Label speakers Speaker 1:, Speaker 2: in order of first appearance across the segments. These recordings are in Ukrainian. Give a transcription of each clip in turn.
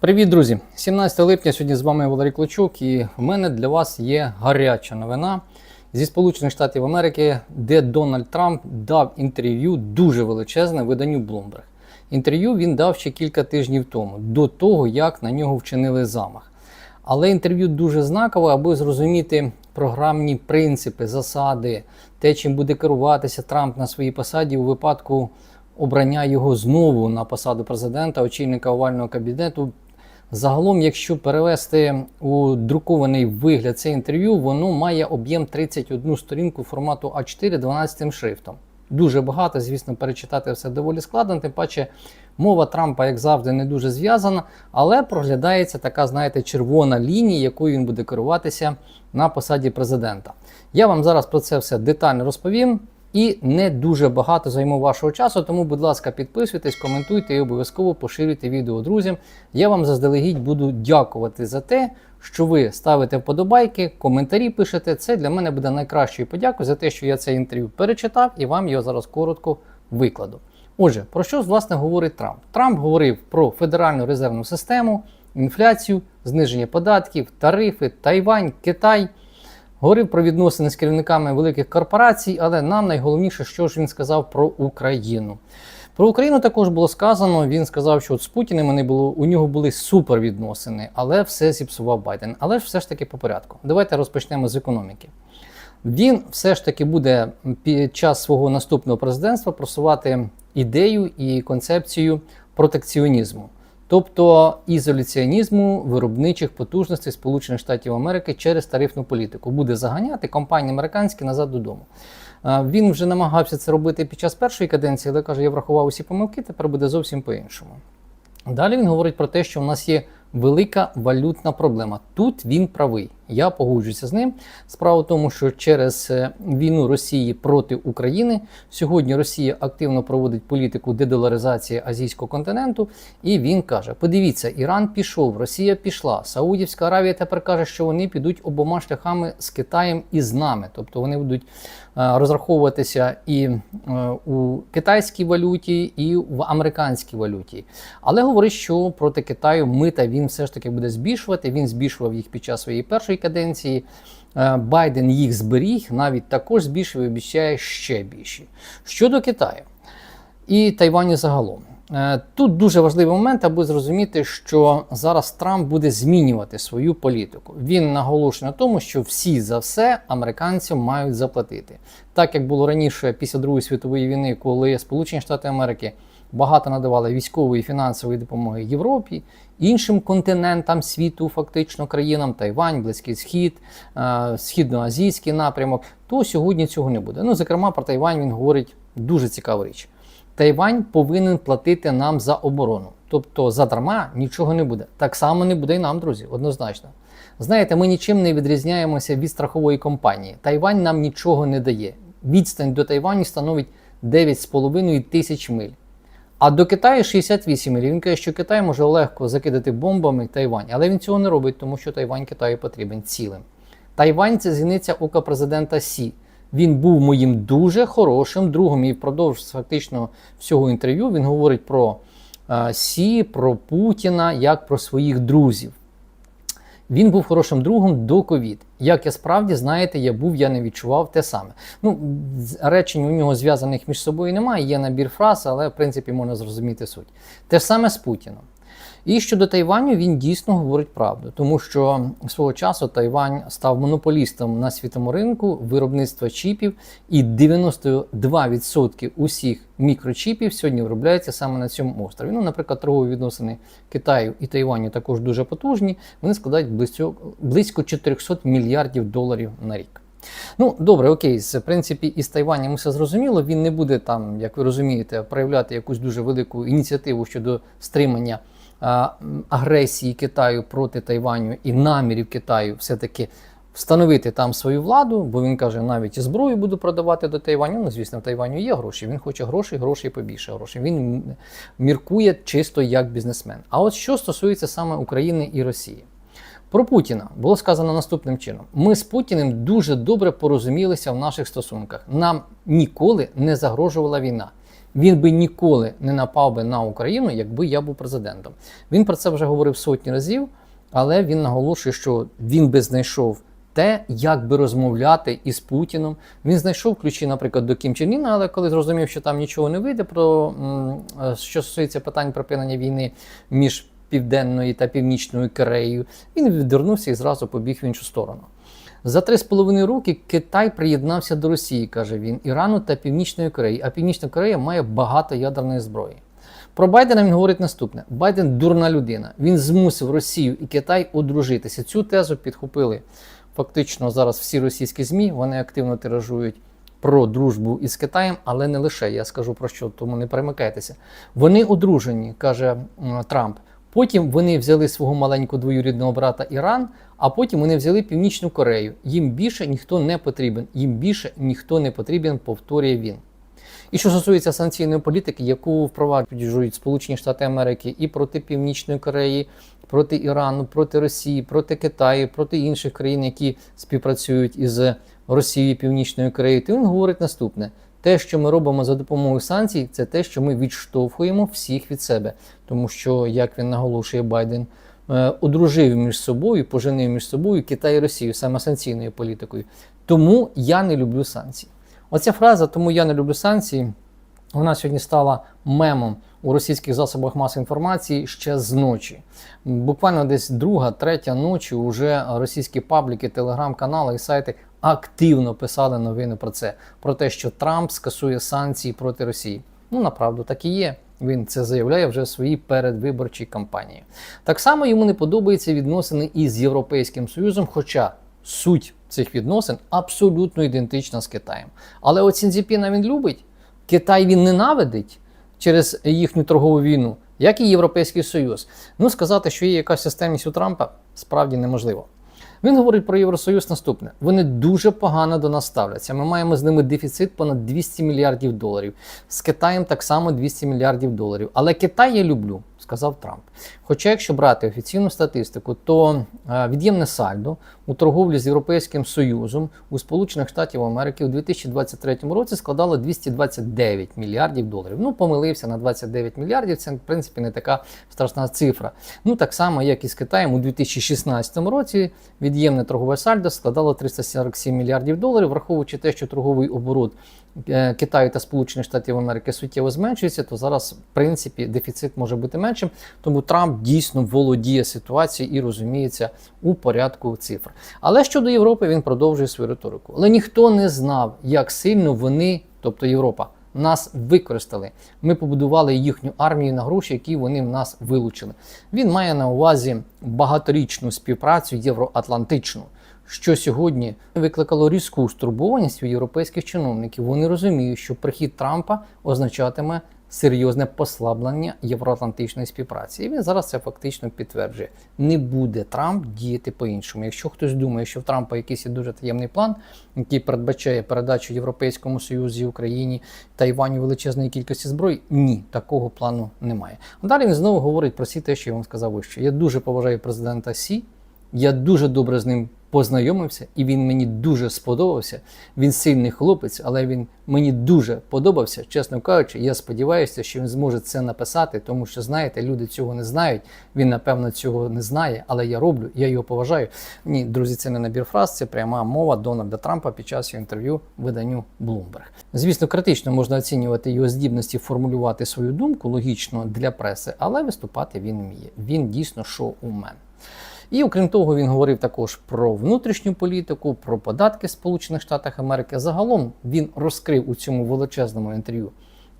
Speaker 1: Привіт, друзі! 17 липня сьогодні з вами Валерій Клочук, і в мене для вас є гаряча новина зі Сполучених Штатів Америки, де Дональд Трамп дав інтерв'ю дуже величезне виданню Bloomberg. Інтерв'ю він дав ще кілька тижнів тому, до того, як на нього вчинили замах. Але інтерв'ю дуже знакове, аби зрозуміти програмні принципи, засади, те, чим буде керуватися Трамп на своїй посаді у випадку обрання його знову на посаду президента, очільника овального кабінету. Загалом, якщо перевести у друкований вигляд це інтерв'ю, воно має об'єм 31 сторінку формату А4 12 шрифтом. Дуже багато, звісно, перечитати все доволі складно, тим паче мова Трампа, як завжди, не дуже зв'язана, але проглядається така, знаєте, червона лінія, якою він буде керуватися на посаді президента. Я вам зараз про це все детально розповім. І не дуже багато займу вашого часу, тому, будь ласка, підписуйтесь, коментуйте і обов'язково поширюйте відео друзям. Я вам заздалегідь буду дякувати за те, що ви ставите вподобайки, коментарі пишете. Це для мене буде найкращою подякою за те, що я це інтерв'ю перечитав і вам його зараз коротко викладу. Отже, про що власне говорить Трамп? Трамп говорив про федеральну резервну систему, інфляцію, зниження податків, тарифи, Тайвань, Китай. Говорив про відносини з керівниками великих корпорацій, але нам найголовніше, що ж він сказав про Україну. Про Україну також було сказано. Він сказав, що от з Путіним вони було, у нього були супер відносини, але все зіпсував Байден. Але ж все ж таки по порядку. Давайте розпочнемо з економіки. Він все ж таки буде під час свого наступного президентства просувати ідею і концепцію протекціонізму тобто ізоляціонізму виробничих потужностей Сполучених Штатів Америки через тарифну політику, буде заганяти компанії американські назад додому. Він вже намагався це робити під час першої каденції, але каже, я врахував усі помилки, тепер буде зовсім по-іншому. Далі він говорить про те, що в нас є велика валютна проблема. Тут він правий. Я погоджуюся з ним. Справа в тому, що через е, війну Росії проти України сьогодні Росія активно проводить політику дедоларизації азійського континенту, і він каже: подивіться, Іран пішов, Росія пішла, Саудівська Аравія тепер каже, що вони підуть обома шляхами з Китаєм і з нами, тобто вони будуть е, розраховуватися і е, у китайській валюті, і в американській валюті. Але говорить, що проти Китаю мита він все ж таки буде збільшувати. Він збільшував їх під час своєї першої каденції. Е, Байден їх зберіг, навіть також збільшив і обіцяє ще більші. Щодо Китаю і Тайваню загалом. Е, тут дуже важливий момент, аби зрозуміти, що зараз Трамп буде змінювати свою політику. Він наголошує на тому, що всі за все американцям мають заплатити. Так як було раніше після Другої світової війни, коли Сполучені Штати Америки багато надавали військової і фінансової допомоги Європі, іншим континентам світу, фактично країнам, Тайвань, Близький Схід, е, Східноазійський напрямок, то сьогодні цього не буде. Ну, зокрема, про Тайвань він говорить дуже цікаву річ. Тайвань повинен платити нам за оборону. Тобто задарма нічого не буде. Так само не буде і нам, друзі, однозначно. Знаєте, ми нічим не відрізняємося від страхової компанії. Тайвань нам нічого не дає. Відстань до Тайваню становить 9,5 тисяч миль. А до Китаю 68 миль. Він каже, що Китай може легко закидати бомбами Тайвань, але він цього не робить, тому що Тайвань Китаю потрібен цілим. Тайвань це зіниця ока президента Сі. Він був моїм дуже хорошим другом і впродовж фактично всього інтерв'ю він говорить про е, Сі, про Путіна як про своїх друзів. Він був хорошим другом до ковід. Як я справді знаєте, я був, я не відчував те саме. Ну, речень у нього зв'язаних між собою немає, є набір фраз, але в принципі можна зрозуміти суть. Те ж саме з Путіном. І щодо Тайваню він дійсно говорить правду, тому що свого часу Тайвань став монополістом на світовому ринку виробництва чіпів, і 92% усіх мікрочіпів сьогодні виробляється саме на цьому острові. Ну, наприклад, торгові відносини Китаю і Тайваню також дуже потужні. Вони складають близько, близько 400 мільярдів доларів на рік. Ну, добре, окей, в принципі, із Тайванем все зрозуміло. Він не буде там, як ви розумієте, проявляти якусь дуже велику ініціативу щодо стримання агресії Китаю проти Тайваню і намірів Китаю все-таки встановити там свою владу, бо він каже, навіть зброю буду продавати до Тайваню. Ну, звісно, в Тайваню є гроші. Він хоче грошей, грошей побільше грошей. Він міркує чисто як бізнесмен. А от що стосується саме України і Росії. Про Путіна було сказано наступним чином: ми з Путіним дуже добре порозумілися в наших стосунках. Нам ніколи не загрожувала війна. Він би ніколи не напав би на Україну, якби я був президентом. Він про це вже говорив сотні разів, але він наголошує, що він би знайшов те, як би розмовляти із Путіном. Він знайшов ключі, наприклад, до Кім Чен Іна, але коли зрозумів, що там нічого не вийде, про е, що стосується питань припинення війни між Південною та Північною Кореєю, він відвернувся і зразу побіг в іншу сторону. За три з половиною роки Китай приєднався до Росії, каже він, Ірану та Північної Кореї. А Північна Корея має багато ядерної зброї. Про Байдена він говорить наступне: Байден дурна людина. Він змусив Росію і Китай одружитися. Цю тезу підхопили фактично зараз всі російські ЗМІ. Вони активно тиражують про дружбу із Китаєм, але не лише. Я скажу про що, тому не перемикайтеся. Вони одружені, каже Трамп. Потім вони взяли свого маленького двоюрідного брата Іран, а потім вони взяли Північну Корею. Їм більше ніхто не потрібен. Їм більше ніхто не потрібен, повторює він. І що стосується санкційної політики, яку впроваджують Сполучені Штати Америки і проти Північної Кореї, проти Ірану, проти Росії, проти Китаю, проти інших країн, які співпрацюють із Росією, Північною Кореєю, то він говорить наступне: те, що ми робимо за допомогою санкцій, це те, що ми відштовхуємо всіх від себе, тому що, як він наголошує Байден. е, Одружив між собою, поженив між собою Китай і Росію саме санкційною політикою. Тому я не люблю санкції. Оця фраза, тому я не люблю санкції, вона сьогодні стала мемом у російських засобах масової інформації ще з ночі. Буквально десь друга, третя ночі вже російські пабліки, телеграм-канали і сайти активно писали новини про це, про те, що Трамп скасує санкції проти Росії. Ну, направду так і є. Він це заявляє вже в своїй передвиборчій кампанії. Так само йому не подобаються відносини із Європейським Союзом, хоча суть цих відносин абсолютно ідентична з Китаєм. Але от Сінзіпіна він любить, Китай він ненавидить через їхню торгову війну, як і Європейський Союз. Ну, сказати, що є якась системність у Трампа, справді неможливо. Він говорить про Євросоюз наступне: вони дуже погано до нас ставляться. Ми маємо з ними дефіцит понад 200 мільярдів доларів. З Китаєм так само 200 мільярдів доларів. Але Китай я люблю, сказав Трамп. Хоча, якщо брати офіційну статистику, то е, від'ємне сальдо у торговлі з Європейським Союзом у Сполучених Штатів Америки у 2023 році складало 229 мільярдів доларів. Ну, помилився на 29 мільярдів. Це в принципі не така страшна цифра. Ну так само, як і з Китаєм у 2016 році від'ємне торгове сальдо складало 347 мільярдів доларів, враховуючи те, що торговий оборот Китаю та Сполучених Штатів Америки суттєво зменшується, то зараз, в принципі, дефіцит може бути меншим. Тому Трамп дійсно володіє ситуацією і розуміється у порядку цифр. Але щодо Європи, він продовжує свою риторику. Але ніхто не знав, як сильно вони, тобто Європа, нас використали. Ми побудували їхню армію на гроші, які вони в нас вилучили. Він має на увазі багаторічну співпрацю євроатлантичну. Що сьогодні викликало різку стурбованість у європейських чиновників. Вони розуміють, що прихід Трампа означатиме серйозне послаблення євроатлантичної співпраці. І він зараз це фактично підтверджує. Не буде Трамп діяти по-іншому. Якщо хтось думає, що в Трампа якийсь є дуже таємний план, який передбачає передачу Європейському Союзі Україні Тайваню величезної кількості зброї, ні, такого плану немає. Далі він знову говорить про всі те, що я вам сказав вище. Я дуже поважаю президента Сі. Я дуже добре з ним познайомився, і він мені дуже сподобався. Він сильний хлопець, але він мені дуже подобався, чесно кажучи. Я сподіваюся, що він зможе це написати, тому що знаєте, люди цього не знають. Він напевно цього не знає, але я роблю, я його поважаю. Ні, друзі, це не набір фраз, це пряма мова Дональда Трампа під час його інтерв'ю виданню Bloomberg. Звісно, критично можна оцінювати його здібності формулювати свою думку логічно для преси, але виступати він вміє. Він дійсно шоумен. І окрім того, він говорив також про внутрішню політику, про податки Сполучених Штатах Америки. Загалом він розкрив у цьому величезному інтерв'ю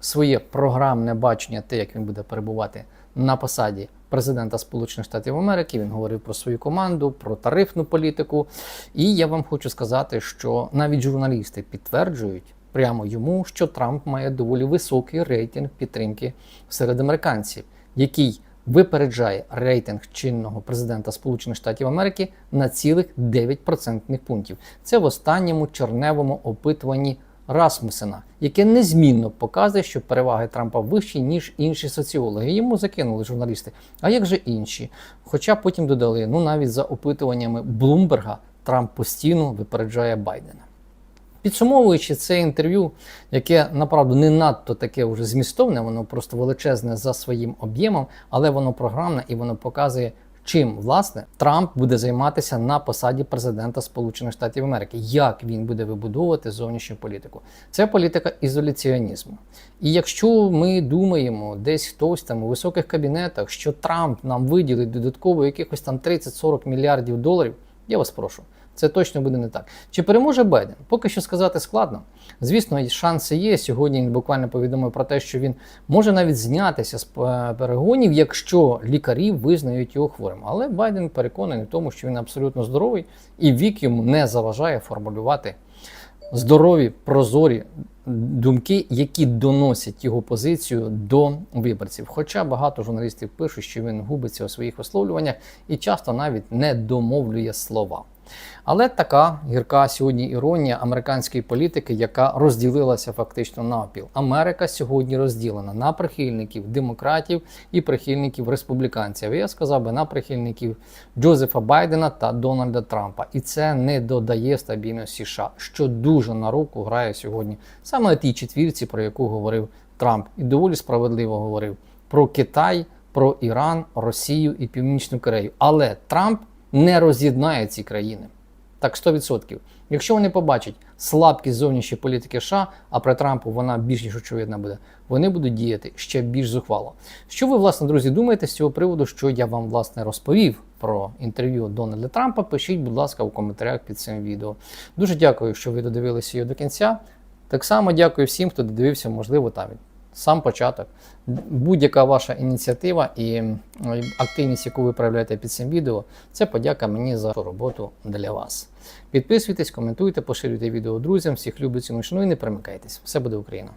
Speaker 1: своє програмне бачення, те, як він буде перебувати на посаді президента Сполучених Штатів Америки. Він говорив про свою команду, про тарифну політику. І я вам хочу сказати, що навіть журналісти підтверджують прямо йому, що Трамп має доволі високий рейтинг підтримки серед американців, який випереджає рейтинг чинного президента Сполучених Штатів Америки на цілих 9 процентних пунктів. Це в останньому черневому опитуванні Расмусена, яке незмінно показує, що переваги Трампа вищі, ніж інші соціологи. Йому закинули журналісти. А як же інші? Хоча потім додали, ну навіть за опитуваннями Блумберга Трамп постійно випереджає Байдена. Підсумовуючи це інтерв'ю, яке направду не надто таке вже змістовне, воно просто величезне за своїм об'ємом, але воно програмне і воно показує, чим власне Трамп буде займатися на посаді президента Сполучених Штатів Америки, як він буде вибудовувати зовнішню політику. Це політика ізоляціонізму. І якщо ми думаємо, десь хтось там у високих кабінетах, що Трамп нам виділить додатково якихось там 30-40 мільярдів доларів, я вас прошу. Це точно буде не так. Чи переможе Байден? Поки що сказати складно. Звісно, шанси є. Сьогодні він буквально повідомив про те, що він може навіть знятися з е, перегонів, якщо лікарі визнають його хворим. Але Байден переконаний в тому, що він абсолютно здоровий і вік йому не заважає формулювати здорові, прозорі думки, які доносять його позицію до виборців. Хоча багато журналістів пишуть, що він губиться у своїх висловлюваннях і часто навіть не домовлює слова. Але така гірка сьогодні іронія американської політики, яка розділилася фактично навпіл. Америка сьогодні розділена на прихильників демократів і прихильників республіканців. Я сказав би на прихильників Джозефа Байдена та Дональда Трампа. І це не додає стабільності США, що дуже на руку грає сьогодні саме тій четвірці, про яку говорив Трамп, і доволі справедливо говорив про Китай, про Іран, Росію і Північну Корею. Але Трамп не роз'єднає ці країни. Так, 100%. Якщо вони побачать слабкість зовнішньої політики США, а при Трампу вона більш ніж очевидна буде, вони будуть діяти ще більш зухвало. Що ви, власне, друзі, думаєте з цього приводу, що я вам власне розповів про інтерв'ю Дональда Трампа? Пишіть, будь ласка, у коментарях під цим відео. Дуже дякую, що ви додивилися його до кінця. Так само дякую всім, хто додивився, можливо, там сам початок. Будь-яка ваша ініціатива і активність, яку ви проявляєте під цим відео, це подяка мені за роботу для вас. Підписуйтесь, коментуйте, поширюйте відео друзям, всіх люблю, ціну, і не примикайтесь. Все буде Україна!